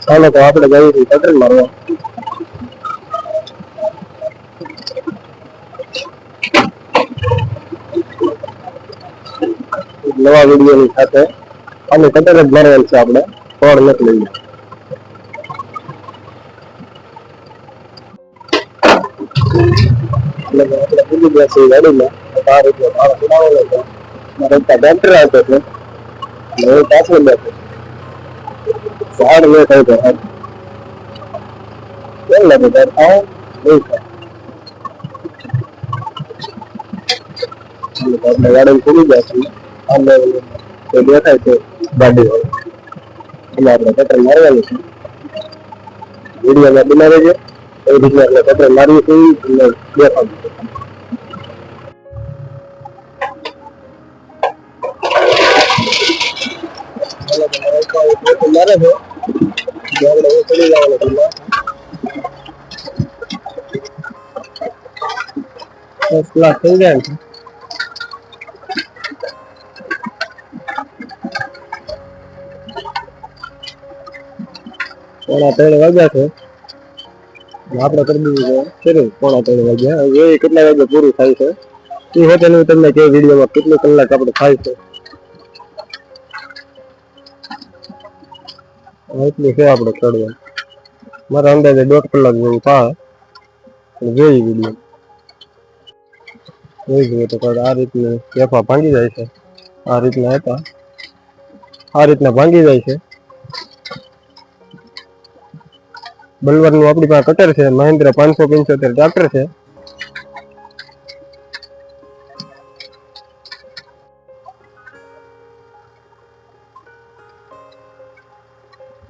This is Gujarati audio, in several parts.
ચાલો તો આપણે જઈએ છીએ કટર મારવા નવા વિડીયોની સાથે અને કટર જ મારવાનું છે આપણે ફળ નથી લઈએ એટલે કે આપણે ભૂલી ગયા છીએ ગાડીમાં તો આ રીતે ભાવ ચડાવેલો છે મારે એક ડોક્ટર આવતો છે અને હું પાછળ બેઠો ઝાડ મેં કહ્યું કે કેમ લાગે ઝાડ ખાઓ નહીં આપણે ગાડી ભૂલી ગયા છીએ. આમે જે દેખાય છે ગાડી હોય એટલે આપણે કટર મારવાનું છે. વિડીયોમાં બનાવે છે. એ રીતે આપણે કટર મારીએ છીએ દેખાડું મારે છે? આપણે હું ચડી જવાનું પેલા દસ કલાક થઈ જાય છે પોણા ત્રણ વાગ્યા છે અને આપણે કરી દીધું છે શરૂ પોણા ત્રણ વાગ્યા હવે જોઈએ કેટલા વાગે પૂરું થાય છે એ હોટેલ હું તમને કે વિડીયોમાં કેટલી કલાક આપણે થાય છે હા, એટલી છે આપણે ચડવાનું મારા અંદાજે દોઢ કલાક જેવું થાય. જોઈ વીડિયો જોઈ જોઈએ તો આ રીતના કેફા ભાંગી જાય છે. આ રીતના હતા. આ રીતના ભાંગી જાય છે. બલવરનું આપણી પાસે કટર છે. મહેન્દ્ર પાંચસો પંચોતેર ટ્રેક્ટર છે.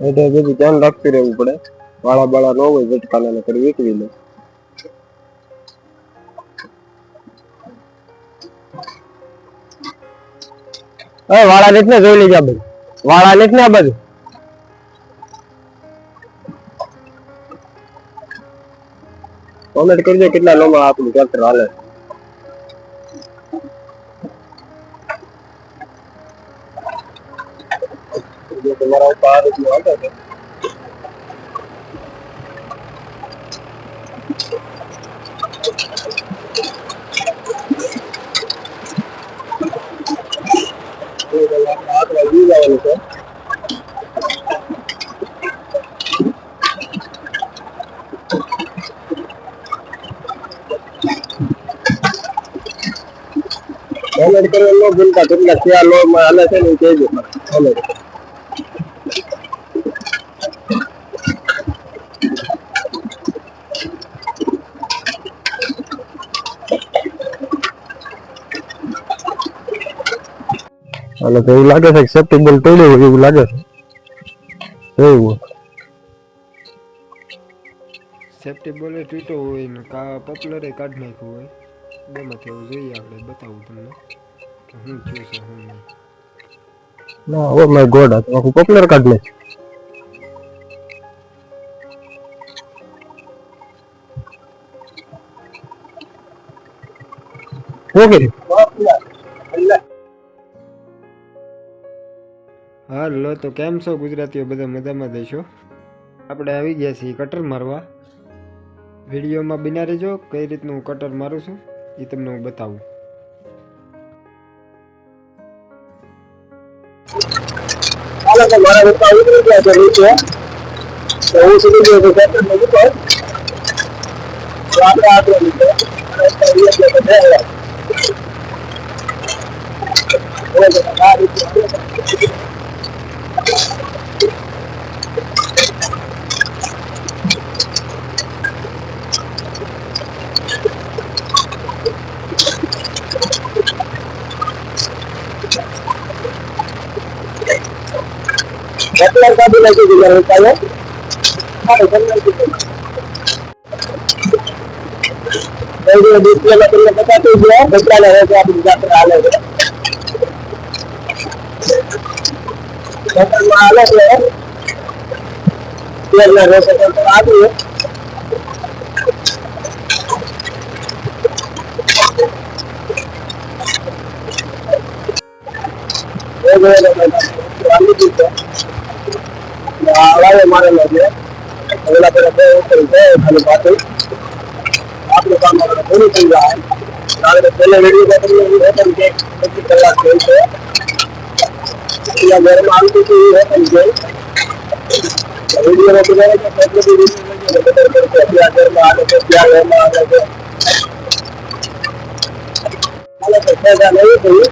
એટલે બધું ધ્યાન રાખતું રહેવું પડે. વાળા બાળા ન હોય ઝટકાના નકર વીકવી લે હવે વાળા રીત ને જોઈ લેજે આ બધું વાળા રીત ને આ બધું કોમેન્ટ કરજો કેટલા લોમાં આપણું ટ્રેક્ટર હાલે છે. જો તમારા ઉપર આ રીતનું હાલે છે લઈ જવાનું છે કોમેન્ટ ન ભૂલતા કેટલા કયા લોમાં હાલે છે ને કહેજો કોમેન્ટ અને તો એવું લાગે છે કે સેફ્ટી બેલ્ટ હોય એવું લાગે છે. એવું. સેફ્ટી બોલે તૂટ્યો હોય ને કા પોપ્યુલરે કાઢ નાખ્યું હોય બેમાંથી એવું જોઈએ આપણે બતાવું તમને કે શું થયું છે શું નહીં. ના ઓ માય ગોડ આ તો આખું પોપ્યુલર કાઢ લે ઓકે. હાલો, તો કેમ છો ગુજરાતીઓ? બધા મજામાં દેશો આપણે આવી ગયા છીએ કટર મારવા. વિડીયોમાં બિના રહેજો, કઈ રીતનું હું કટર મારું છું એ તમને હું બતાવું. મારા પપ્પા ગયા છે. તો હું સીધી ગયો તો આપણે આગળ कलर का भी लेके गुजर होता है डिस्प्ले का तुमने पता तो दिया बच्चा लग रहा है आप गुजरात में आले आले है ये ना रोशन तो आ गई है Thank you. అలాగే మాట్లాడలేదు ఎలా ఉపయోగిస్తే దాన్ని పాటు ఆకులు కాకుండా పూర్వకంగా నాలుగు పిల్ల వెళ్ళి ఓపెన్కి వచ్చి చేస్తే ఇలా వేరే ఆలోచించి ఓపెన్కి వీడియో రూపంలో చాలా పెద్దగా అయిపోయి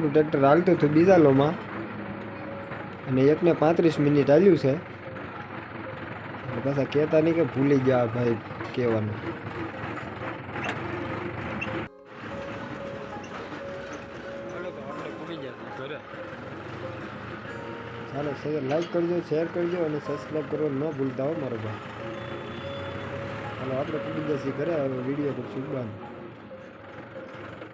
આપણું ટ્રેક્ટર હાલતું હતું બીજા લોમાં અને એકને પાંત્રીસ મિનિટ હાલ્યું છે. પાછા કહેતા નહીં કે ભૂલી ગયા ભાઈ કહેવાનું. ચાલો સર લાઈક કરજો શેર કરજો અને સબસ્ક્રાઈબ કરવાનું ન ભૂલતા હો મારો ભાઈ. ચાલો આપણે પૂરી જશે ઘરે હવે વીડિયો કરશું બંધ